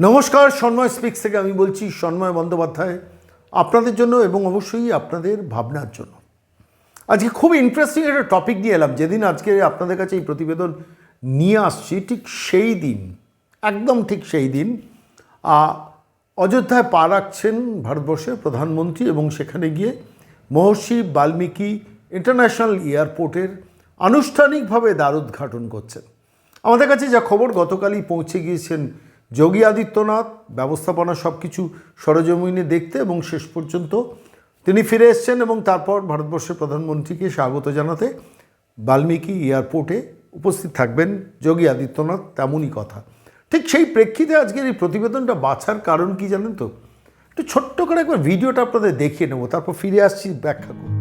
নমস্কার, সন্ময় স্পিক্স থেকে আমি বলছি সন্ময় বন্দ্যোপাধ্যায়, আপনাদের জন্য এবং অবশ্যই আপনাদের ভাবনার জন্য। আজকে খুব ইন্টারেস্টিং একটা টপিক নিয়ে এলাম, যেদিন আজকে আপনাদের কাছে এই প্রতিবেদন নিয়ে আসছি, ঠিক সেই দিন, একদম ঠিক সেই দিন অযোধ্যায় পা রাখছেন ভারতবর্ষের প্রধানমন্ত্রী এবং সেখানে গিয়ে মহর্ষি বাল্মীকি ইন্টারন্যাশনাল এয়ারপোর্টের আনুষ্ঠানিকভাবে দ্বারোদ্ঘাটন করছেন। আমাদের কাছে যা খবর গতকালই পৌঁছে গিয়েছেন যোগী আদিত্যনাথ ব্যবস্থাপনা সব কিছু সরজমিনে দেখতে এবং শেষ পর্যন্ত তিনি ফিরে এসছেন এবং তারপর ভারতবর্ষের প্রধানমন্ত্রীকে স্বাগত জানাতে বাল্মীকি এয়ারপোর্টে উপস্থিত থাকবেন যোগী আদিত্যনাথ তেমনই কথা। ঠিক সেই প্রেক্ষিতে আজকের এই প্রতিবেদনটা বাছার কারণ কি জানেন তো? একটু ছোট্ট করে একবার ভিডিওটা আপনাদের দেখিয়ে নেব, তারপর ফিরে আসছি ব্যাখ্যা করব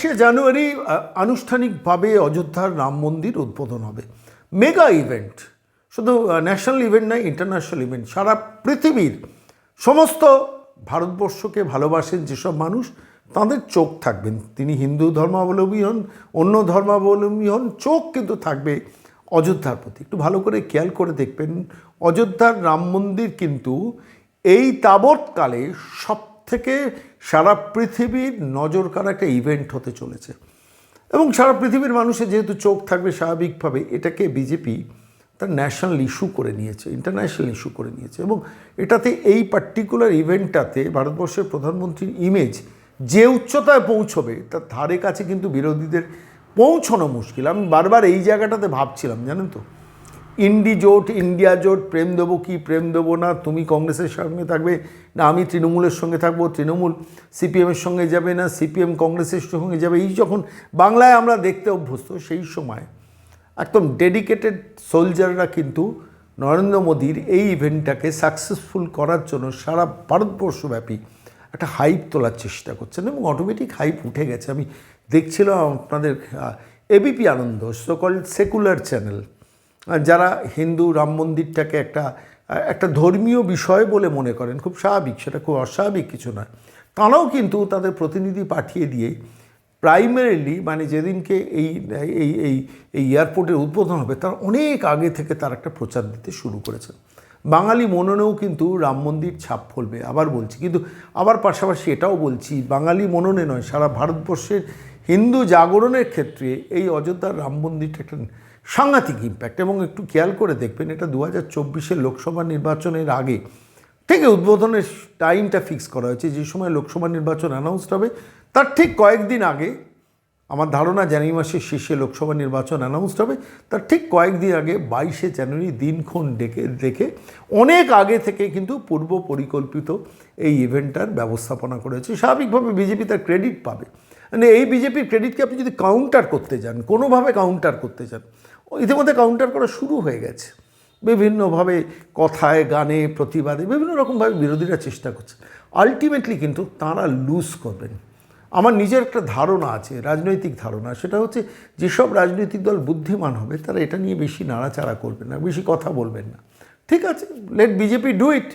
বাইশে জানুয়ারি আনুষ্ঠানিকভাবে অযোধ্যার রাম মন্দির উদ্বোধন হবে। মেগা ইভেন্ট, শুধু ন্যাশনাল ইভেন্ট নয়, ইন্টারন্যাশনাল ইভেন্ট। সারা পৃথিবীর সমস্ত ভারতবর্ষকে ভালোবাসেন যেসব মানুষ, তাদের চোখ থাকবেন। তিনি হিন্দু ধর্মাবলম্বী হন, অন্য ধর্মাবলম্বী হন, চোখ কিন্তু থাকবে অযোধ্যার প্রতি। একটু ভালো করে খেয়াল করে দেখবেন, অযোধ্যার রাম মন্দির কিন্তু এই তাবৎকালে সব থেকে সারা পৃথিবীর নজর কাড়া একটা ইভেন্ট হতে চলেছে। এবং সারা পৃথিবীর মানুষের যেহেতু চোখ থাকবে স্বাভাবিকভাবে, এটাকে বিজেপি তার ন্যাশনাল ইস্যু করে নিয়েছে ইন্টারন্যাশনাল ইস্যু করে নিয়েছে। এবং এটাতে এই পার্টিকুলার ইভেন্টটাতে ভারতবর্ষের প্রধানমন্ত্রীর ইমেজ যে উচ্চতায় পৌঁছবে, তার ধারে কাছে কিন্তু বিরোধীদের পৌঁছানো মুশকিল। আমি বারবার এই জায়গাটাতে ভাবছিলাম, জানেন তো? ইন্ডি জোট, ইন্ডিয়া জোট, প্রেম দেবো কি, প্রেম দেবো না, তুমি কংগ্রেসের সঙ্গে থাকবে, না, আমি তৃণমূলের সঙ্গে থাকব, তৃণমূল সিপিএমের সঙ্গে যাবে না, সিপিএম কংগ্রেসের সঙ্গে যাবে, এই যখন বাংলায় আমরা দেখতে অভ্যস্ত, সেই সময় একদম ডেডিকেটেড সোলজাররা কিন্তু নরেন্দ্র মোদীর এই ইভেন্টটাকে সাকসেসফুল করার জন্য সারা ভারতবর্ষব্যাপী একটা হাইপ তোলার চেষ্টা করছেন এবং অটোমেটিক হাইপ উঠে গেছে। আমি দেখছিলাম আপনাদের এবিপি আনন্দ সকল সেকুলার চ্যানেল যারা হিন্দু রাম মন্দিরটাকে একটা একটা ধর্মীয় বিষয় বলে মনে করেন, খুব স্বাভাবিক, সেটা খুব অস্বাভাবিক কিছু নয়, তারাও কিন্তু তাদের প্রতিনিধি পাঠিয়ে দিয়ে প্রাইমারিলি মানে যেদিনকে এই এই এই এই এয়ারপোর্টের উদ্বোধন হবে, তার অনেক আগে থেকে তার একটা প্রচার দিতে শুরু করেছেন বাঙালি মননেও কিন্তু রাম মন্দির ছাপ ফলবে, আবার বলছি, কিন্তু আবার পাশাপাশি এটাও বলছি, বাঙালি মননে নয়, সারা ভারতবর্ষের হিন্দু জাগরণের ক্ষেত্রে এই অযোধ্যার রাম মন্দিরটা একটা সাংঘাতিক ইম্প্যাক্ট এবং একটু খেয়াল করে দেখবেন, এটা দু হাজার চব্বিশের লোকসভা নির্বাচনের আগে থেকে উদ্বোধনের টাইমটা ফিক্স করা হয়েছে। যে সময় লোকসভা নির্বাচন অ্যানাউন্সড হবে, তার ঠিক কয়েকদিন আগে, আমার ধারণা জানুয়ারি মাসের শেষে লোকসভা নির্বাচন অ্যানাউন্সড হবে, তার ঠিক কয়েকদিন আগে বাইশে জানুয়ারি দিনক্ষণ ডেকে, দেখে অনেক আগে থেকে কিন্তু পূর্ব পরিকল্পিত এই ইভেন্টটার ব্যবস্থাপনা করেছে। স্বাভাবিকভাবে বিজেপি তার ক্রেডিট পাবে। মানে এই বিজেপির ক্রেডিটকে আপনি যদি কাউন্টার করতে যান, কোনোভাবে কাউন্টার করতে চান ইতিমধ্যে কাউন্টার করা শুরু হয়ে গেছে। বিভিন্নভাবে কথায়, গানে, প্রতিবাদে বিভিন্ন রকমভাবে বিরোধীরা চেষ্টা করছে। আলটিমেটলি কিন্তু তাঁরা লুজ করবেন। আমার নিজের একটা ধারণা আছে, রাজনৈতিক ধারণা, সেটা হচ্ছে যেসব রাজনৈতিক দল বুদ্ধিমান হবে, তারা এটা নিয়ে বেশি নাড়াচাড়া করবেন না, বেশি কথা বলবেন না। ঠিক আছে লেট বিজেপি ডু ইট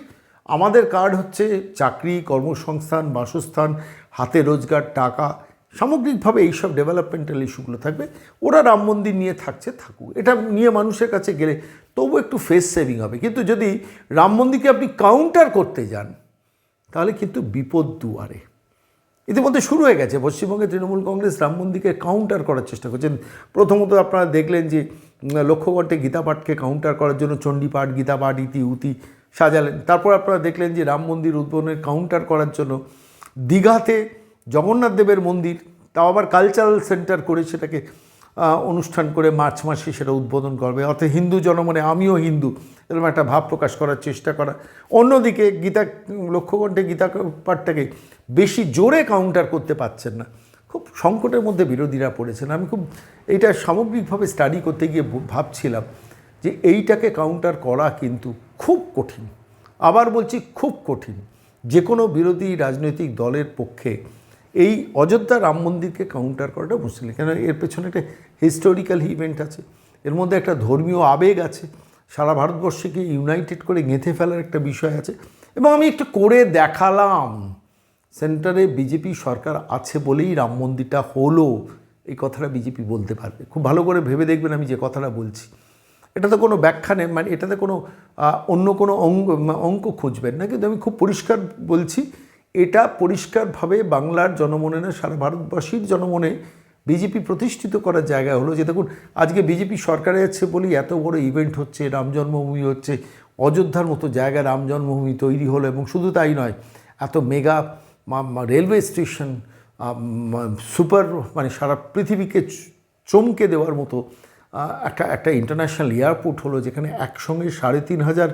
আমাদের কার্ড হচ্ছে চাকরি, কর্মসংস্থান, বাসস্থান, হাতে রোজগার, টাকা। সামগ্রিকভাবে এইসব ডেভেলপমেন্টাল ইস্যুগুলো থাকবে। ওরা রাম মন্দির নিয়ে থাকছে, থাকুক। এটা নিয়ে মানুষের কাছে গেলে তবু একটু ফেস সেভিং হবে। কিন্তু যদি রাম মন্দিরকে আপনি কাউন্টার করতে যান, তাহলে কিন্তু বিপদ দুয়ারে। ইতিমধ্যে শুরু হয়ে গেছে। পশ্চিমবঙ্গে তৃণমূল কংগ্রেস রাম মন্দিরকে কাউন্টার করার চেষ্টা করছেন। প্রথমত আপনারা দেখলেন যে লক্ষ্যকণ্ঠে গীতাপাঠকে কাউন্টার করার জন্য চণ্ডীপাঠ গীতাপাঠ ইতি, উতি সাজালেন। তারপর আপনারা দেখলেন যে রাম মন্দির উদ্বোধনের কাউন্টার করার জন্য দীঘাতে জগন্নাথ দেবের মন্দির, তাও আবার কালচারাল সেন্টার করে সেটাকে অনুষ্ঠান করে মার্চ মাসে সেটা উদ্বোধন করবে। অর্থাৎ হিন্দু জনমনে আমিও হিন্দু, এরকম একটা ভাব প্রকাশ করার চেষ্টা করা। অন্যদিকে গীতা লক্ষ্যকণ্ঠে গীতা পাঠটাকে বেশি জোরে কাউন্টার করতে পারছেন না। খুব সংকটের মধ্যে বিরোধীরা পড়েছেন। আমি খুব এইটা সামগ্রিকভাবে স্টাডি করতে গিয়ে ভাবছিলাম যে এইটাকে কাউন্টার করা কিন্তু খুব কঠিন। আবার বলছি খুব কঠিন। যে কোনো বিরোধী রাজনৈতিক দলের পক্ষে এই অযোধ্যা রাম মন্দিরকে কাউন্টার করাটা মুশকিল। কেন এর পেছনে একটা হিস্টোরিক্যাল ইভেন্ট আছে। এর মধ্যে একটা ধর্মীয় আবেগ আছে। সারা ভারতবর্ষকে ইউনাইটেড করে গেঁথে ফেলার একটা বিষয় আছে। এবং আমি একটু করে দেখালাম। সেন্টারে বিজেপি সরকার আছে বলেই রাম মন্দিরটা হলো। এই কথাটা বিজেপি বলতে পারবে। খুব ভালো করে ভেবে দেখবেন আমি যে কথাটা বলছি। এটাতে কোনো ব্যাখ্যা নেই মানে এটাতে কোনো অন্য কোনো অঙ্ক অঙ্ক খুঁজবেন না। কিন্তু আমি খুব পরিষ্কার বলছি এটা পরিষ্কারভাবে বাংলার জনমনে না, সারা ভারতবাসীর জনমনে বিজেপি প্রতিষ্ঠিত করার জায়গা হলো যে দেখুন, আজকে বিজেপি সরকারে আছে বলেই এত বড় ইভেন্ট হচ্ছে, রাম জন্মভূমি হচ্ছে, অযোধ্যার মতো জায়গায় রাম জন্মভূমি তৈরি হলো এবং শুধু তাই নয়, এত মেগা রেলওয়ে স্টেশন সুপার মানে সারা পৃথিবীকে চমকে দেওয়ার মতো একটা একটা ইন্টারন্যাশনাল এয়ারপোর্ট হলো যেখানে একসঙ্গে সাড়ে তিন হাজার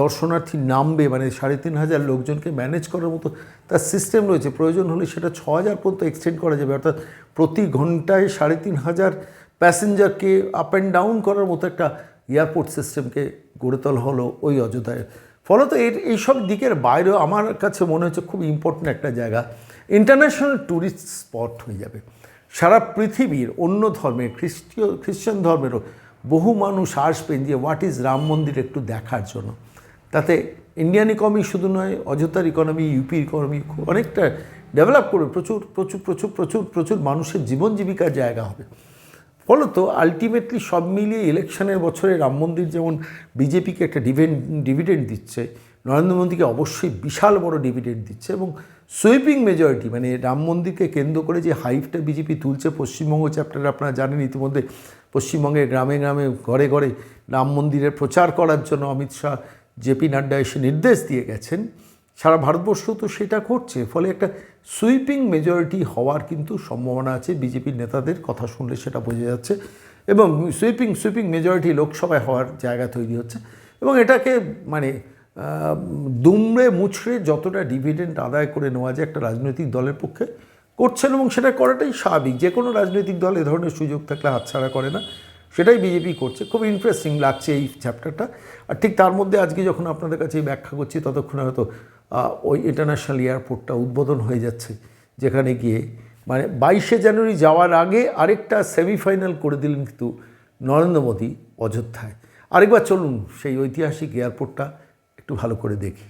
দর্শনার্থী নামবে মানে সাড়ে তিন হাজার লোকজনকে ম্যানেজ করার মতো তার সিস্টেম রয়েছে। প্রয়োজন হলে সেটা ছ হাজার পর্যন্ত এক্সটেন্ড করা যাবে। অর্থাৎ প্রতি ঘন্টায় সাড়ে তিন হাজার প্যাসেঞ্জারকে আপ অ্যান্ড ডাউন করার মতো একটা এয়ারপোর্ট সিস্টেমকে গড়ে তোলা হলো ওই অযোধ্যায়। ফলত এর এইসব দিকের বাইরেও আমার কাছে মনে হচ্ছে খুব ইম্পর্ট্যান্ট একটা জায়গা। ইন্টারন্যাশনাল ট্যুরিস্ট স্পট হয়ে যাবে। সারা পৃথিবীর অন্য ধর্মের, খ্রিস্টীয়, খ্রিশ্চান ধর্মেরও বহু মানুষ আসবেন যে হোয়াট ইজ রাম মন্দির একটু দেখার জন্য। তাতে ইন্ডিয়ান ইকনমি শুধু নয় অযোধ্যার ইকনমি ইউপি ইকনমি অনেকটা ডেভেলপ করবে প্রচুর প্রচুর প্রচুর প্রচুর প্রচুর মানুষের জীবন জীবিকার জায়গা হবে। ফলত আলটিমেটলি সব মিলিয়ে ইলেকশনের বছরে রাম মন্দির যেমন বিজেপিকে একটা ডিভেন্ড ডিভিডেন্ড দিচ্ছে, নরেন্দ্র মোদীকে অবশ্যই বিশাল বড় ডিভিডেন্ড দিচ্ছে এবং সুইপিং মেজরিটি মানে রাম মন্দিরকে কেন্দ্র করে যে হাইপটা বিজেপি তুলছে পশ্চিমবঙ্গ চ্যাপ্টারে আপনারা জানেন ইতিমধ্যে, পশ্চিমবঙ্গের গ্রামে গ্রামে, ঘরে ঘরে রাম মন্দিরের প্রচার করার জন্য অমিত শাহ জেপি নাড্ডা এসে নির্দেশ দিয়ে গেছেন, সারা ভারতবর্ষ তো সেটা করছে, ফলে একটা সুইপিং মেজরিটি হওয়ার কিন্তু সম্ভাবনা আছে, বিজেপির নেতাদের কথা শুনলে সেটা বোঝা যাচ্ছে, এবং সুইপিং সুইপিং মেজরিটি লোকসভায় হওয়ার জায়গা তৈরি হচ্ছে, এবং এটাকে মানে দুমড়ে মুছড়ে যতটা ডিভিডেন্ড আদায় করে নেওয়া যায় একটা রাজনৈতিক দলের পক্ষে করছেন, এবং সেটা করাটাই স্বাভাবিক, যে কোনো রাজনৈতিক দল এ ধরনের সুযোগ থাকলে হাতছাড়া করে না সেটাই বিজেপি করছে। খুব ইন্টারেস্টিং লাগছে এই চ্যাপ্টারটা আর ঠিক তার মধ্যে আজকে যখন আপনাদের কাছে ব্যাখ্যা করছি, ততক্ষণে হয়তো ওই ইন্টারন্যাশনাল এয়ারপোর্টটা উদ্বোধন হয়ে যাচ্ছে, যেখানে গিয়ে মানে বাইশে জানুয়ারি যাওয়ার আগে আরেকটা সেমিফাইনাল করে দিলেন কিন্তু নরেন্দ্র মোদী অযোধ্যায়। আরেকবার চলুন সেই ঐতিহাসিক এয়ারপোর্টটা একটু ভালো করে দেখি।